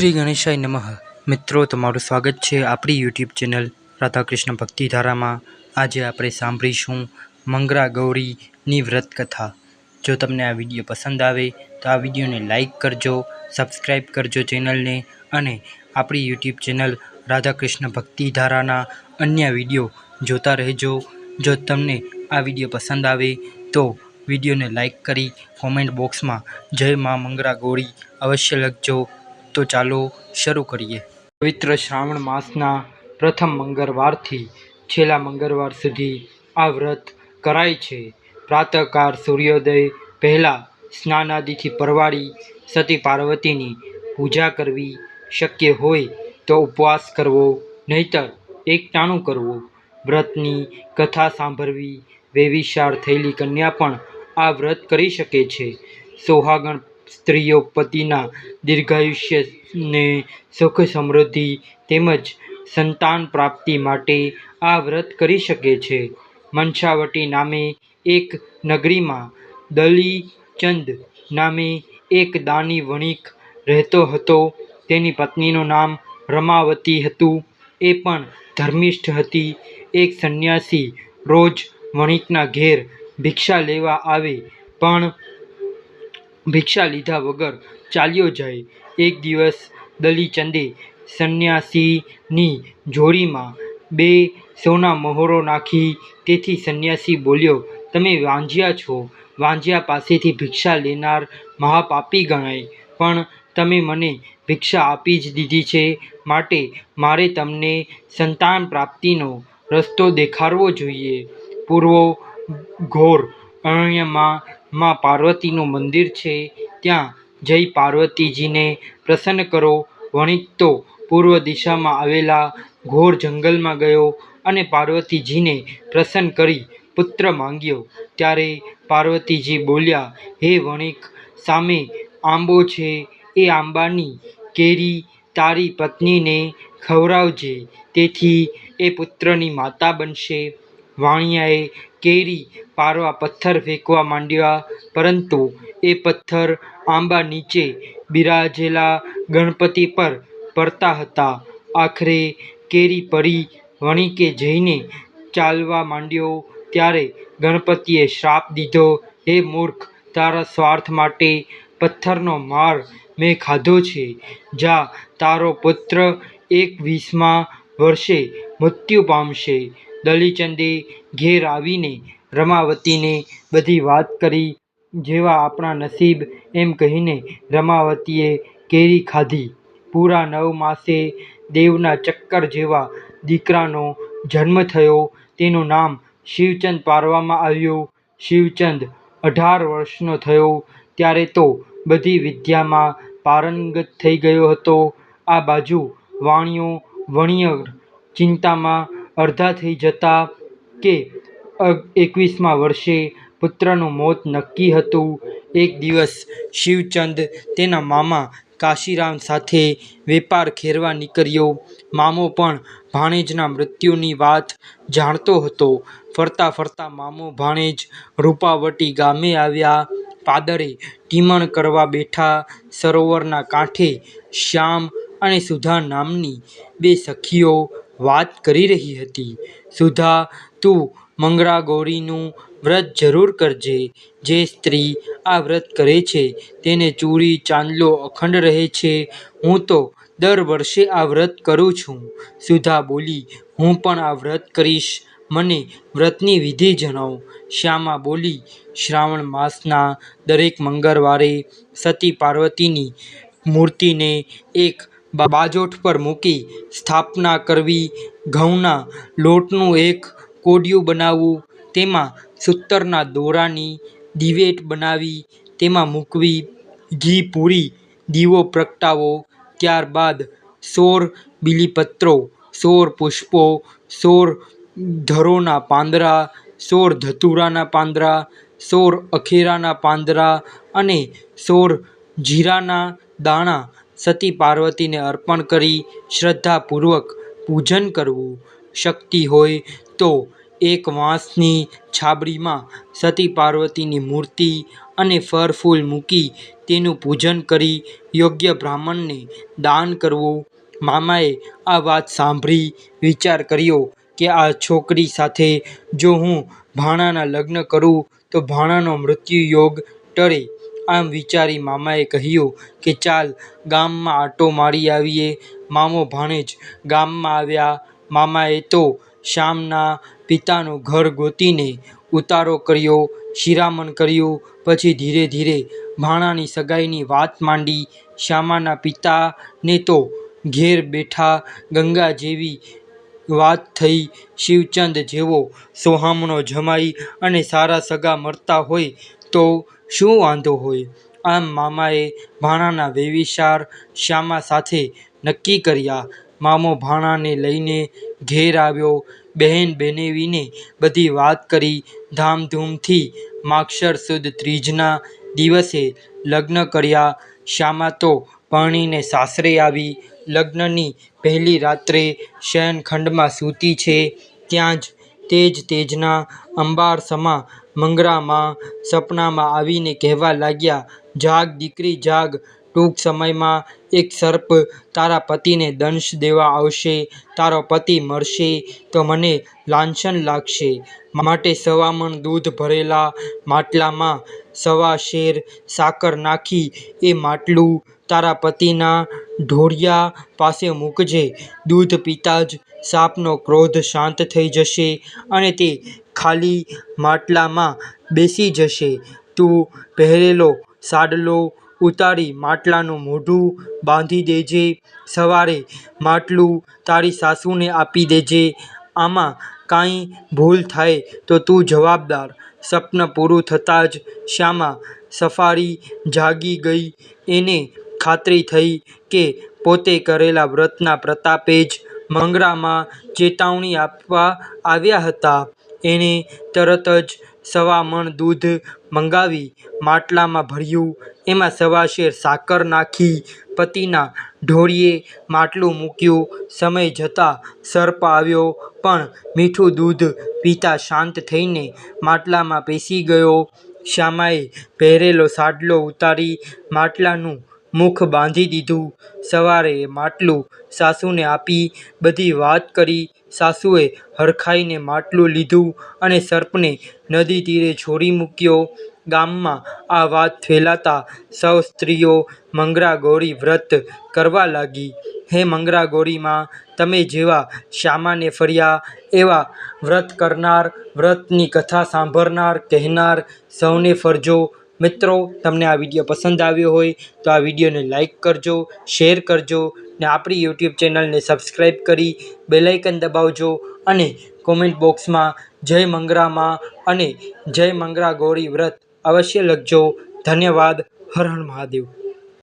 શ્રી ગણેશાય નમઃ. મિત્રો, તમારું સ્વાગત છે આપણી યુટ્યુબ ચેનલ રાધાકૃષ્ણ ભક્તિધારામાં. આજે આપણે સાંભળીશું મંગરા ગૌરીની વ્રત કથા જો તમને આ વીડિયો પસંદ આવે, તો આ વિડીયોને લાઇક કરજો સબસ્ક્રાઈબ કરજો ચેનલને અને આપણી યુટ્યુબ ચેનલ રાધાકૃષ્ણ ભક્તિધારાના અન્ય વીડિયો જોતા રહેજો. જો તમને આ વીડિયો પસંદ આવે, તો વિડીયોને લાઇક કરી કોમેન્ટ બોક્સમાં જય મા મંગરા ગૌરી અવશ્ય લખજો. તો ચાલો શરૂ કરીએ. પવિત્ર શ્રાવણ માસના પ્રથમ મંગળવારથી છેલ્લા મંગળવાર સુધી આ વ્રત કરાય છે. પ્રાતઃકાળ સૂર્યોદય પહેલાં સ્નાનાદિથી પરવાળી સતી પાર્વતીની પૂજા કરવી શક્ય હોય તો ઉપવાસ કરવો, નહીતર એકટાણું કરવું. વ્રતની કથા સાંભળવી વેવિશાળ થયેલી કન્યા પણ આ વ્રત કરી શકે છે. સોહાગણ સ્ત્રીઓ પતિના દીર્ઘાયુષ્યને સુખ સમૃદ્ધિ તેમજ સંતાન પ્રાપ્તિ માટે આ વ્રત કરી શકે છે. મનસાવટી નામે એક નગરીમાં દલીચંદ નામે એક દાની વણિક રહેતો હતો. તેની પત્નીનું નામ રમાવતી હતું. એ પણ ધર્મિષ્ઠ હતી. એક સંન્યાસી રોજ વણિકના ઘેર ભિક્ષા લેવા આવે, પણ ભિક્ષા લીધા વગર ચાલ્યો જાય. એક દિવસ દલીચંદે સંન્યાસીની જોડીમાં બે સોના મહોરો નાખી તેથી સંન્યાસી બોલ્યો, તમે વાંજ્યા છો. વાંજ્યા પાસેથી ભિક્ષા લેનાર મહાપાપી ગણાય. પણ તમે મને ભિક્ષા આપી જ દીધી છે માટે મારે તમને સંતાન પ્રાપ્તિનો રસ્તો દેખાડવો જોઈએ. પૂર્વો ઘોર અરણ્યમાં માં પાર્વતીનું મંદિર છે. ત્યાં જઈ પાર્વતીજીને પ્રસન્ન કરો. વણિક તો પૂર્વ દિશામાં આવેલા ઘોર જંગલમાં ગયો અને પાર્વતીજીને પ્રસન્ન કરી પુત્ર માંગ્યો. ત્યારે પાર્વતીજી બોલ્યા, હે વણિક, સામે આંબો છે. એ આંબાની કેરી તારી પત્નીને ખવડાવજે. તેથી એ પુત્રની માતા બનશે. વાણિયાએ કેરી પારવા પથ્થર ફેંકવા માંડ્યા, પરંતુ એ પથ્થર આંબા નીચે બિરાજેલા ગણપતિ પર પડતા હતા. આખરે કેરી પરી વણિકે જઈને ચાલવા માંડ્યો, ત્યારે ગણપતિએ શ્રાપ દીધો, હે મૂર્ખ, તારા સ્વાર્થ માટે પથ્થરનો માર મેં ખાધો છે. જા, તારો પુત્ર એક વીસમાં વર્ષે મૃત્યુ પામશે. દલીચંદે ઘેર આવીને રમાવતીને બધી વાત કરી, જેવા આપણા નસીબ એમ કહીને રમાવતીએ કેરી ખાધી. પૂરા નવ માસે દેવના ચક્કર જેવા દીકરાનો જન્મ થયો. તેનું નામ શિવચંદ પાડવામાં આવ્યું. શિવચંદ અઢાર વર્ષનો થયો. ત્યારે તો બધી વિદ્યામાં પારંગત થઈ ગયો હતો. આ બાજુ વાણિયો વણિયર, ચિંતામાં અડધા થઈ જતા કે એકવીસમા વર્ષે પુત્રનું મોત નક્કી હતું. એક દિવસ શિવચંદ તેના મામા કાશીરામ સાથે વેપાર ખેરવા નીકળ્યો. મામો પણ ભાણેજના મૃત્યુની વાત જાણતો હતો. ફરતા ફરતા મામો ભાણેજ રૂપાવટી ગામે આવ્યા. પાદરે ઢીમણ કરવા બેઠા સરોવરના કાંઠે શ્યામ અને સુધા નામની બે સખીઓ વાત કરી રહી હતી. સુધા, તું મંગળા ગૌરીનું વ્રત જરૂર કરજે. જે સ્ત્રી આ વ્રત કરે છે, તેને ચૂરી, ચાંદલો અખંડ રહે છે. હું તો દર વર્ષે આ વ્રત કરું છું. સુધા બોલી, હું પણ આ વ્રત કરીશ. મને વ્રતની વિધિ જણાવો. શ્યામા બોલી, શ્રાવણ માસના દરેક મંગળવારે સતી પાર્વતીની મૂર્તિને એક બાજોઠ પર મૂકી સ્થાપના કરવી, ઘઉંના લોટનું એક કોડિયું બનાવવું, તેમાં સૂતરના દોરાની દિવેટ બનાવી, તેમાં મૂકવી, ઘી પૂરી, દીવો પ્રગટાવો, ત્યારબાદ સોર બીલીપત્રો, સોર પુષ્પો, સોર ધરોના પાંદડા સોર ધતુરાના પાંદડા સોર અખેરાના પાંદડા અને સોર જીરાના દાણા સતી પાર્વતીને અર્પણ કરી શ્રદ્ધાપૂર્વક પૂજન કરવું શક્તિ હોય તો એક વાંસની છાબડીમાં સતી પાર્વતીની મૂર્તિ અને ફળ ફૂલ મૂકી તેનું પૂજન કરી યોગ્ય બ્રાહ્મણને દાન કરવું. મામાએ આ વાત સાંભળી વિચાર કર્યો કે આ છોકરી સાથે જો હું ભાણાના લગ્ન કરું તો ભાણાનો મૃત્યુ યોગ ટળે. આમ વિચારી મામાએ કહ્યું કે, ચાલ, ગામમાં આંટો મારી આવીએ. મામો ભાણેજ ગામમાં આવ્યા. મામાએ તો શ્યામના પિતાનું ઘર ગોતીને ઉતારો કર્યો, શિરામણ કર્યું, પછી ધીરે ધીરે ભાણાની સગાઈની વાત માંડી. શ્યામાના પિતાને તો ઘેર બેઠા ગંગા જેવી વાત થઈ, શિવચંદ જેવો સોહામણો જમાઈ અને સારા સગા મળતા હોય તો શું વાંધો હોય? આમ મામાએ ભાણાના વેવિશાર શ્યામા સાથે નક્કી કર્યા. મામો ભાણાને લઈને ઘેર આવ્યો. બહેન બેનેવીને બધી વાત કરી. ધામધૂમથી માક્ષર સુદ ત્રીજના દિવસે લગ્ન કર્યા. શ્યામા તો પરણીને સાસરે આવી. લગ્નની પહેલી રાત્રે શયનખંડમાં સૂતી છે. ત્યાં જ તેજ તેજના અંબાર સમા મંગરામાં સપનામાં આવીને કહેવા લાગ્યા, જાગ દીકરી, જાગ. ટૂંક સમયમાં એક સર્પ તારા પતિને દંશ દેવા આવશે. તારો પતિ મરશે તો મને લાંછન લાગશે. માટે સવામણ દૂધ ભરેલા માટલામાં સવા શેર સાકર નાખી એ માટલું તારા પતિના ઢોળિયા પાસે મૂકજે. દૂધ પીતાં જ સાપનો ક્રોધ શાંત થઈ જશે અને તે ખાલી માટલામાં બેસી જશે. તું પહેરેલો સાડલો ઉતારી માટલાનું મોઢું બાંધી દેજે. સવારે માટલું તારી સાસુને આપી દેજે. આમાં કાંઈ ભૂલ થાય તો તું જવાબદાર. સપન પૂરું થતાં જ શ્યામા સફારી જાગી ગઈ. એને ખાતરી થઈ કે પોતે કરેલા વ્રતના પ્રતાપે જ મંગરામાં ચેતવણી આપવા આવ્યા હતા. એણે તરત જ સવા મણ દૂધ મંગાવી, માટલામાં ભર્યું. એમાં સવા શેર સાકર નાખી, પતિના ઢોળીએ માટલું મૂક્યું. સમય જતાં સર્પ આવ્યો, પણ મીઠું દૂધ પીતા શાંત થઈને માટલામાં પેસી ગયો. શ્યામાએ પહેરેલો સાડલો ઉતારી માટલાનું મુખ બાંધી દીધું. સવારે માટલું સાસુને આપી, બધી વાત કરી. સાસુએ હરખાઈને માટલું લીધું અને સર્પને નદી તીરે છોડી મૂક્યો. ગામમાં આ વાત ફેલાતા સૌ સ્ત્રીઓ મંગરાગૌરી વ્રત કરવા લાગી. હે મંગરાગૌરીમાં તમે જેવા શ્યામાને ફર્યા, એવા વ્રત કરનાર, વ્રતની કથા સાંભળનાર, કહેનાર સૌને ફરજો. મિત્રો, તમને આ વીડિયો પસંદ આવ્યો હોય તો આ વિડીયોને લાઇક કરજો, શેર કરજો ને આપણી યુટ્યુબ ચેનલને સબસ્ક્રાઈબ કરી બેલાઇકન દબાવજો અને કોમેન્ટ બોક્સમાં જય મંગરામાં અને જય મંગરા ગૌરી વ્રત અવશ્ય લખજો. ધન્યવાદ. હર મહાદેવ.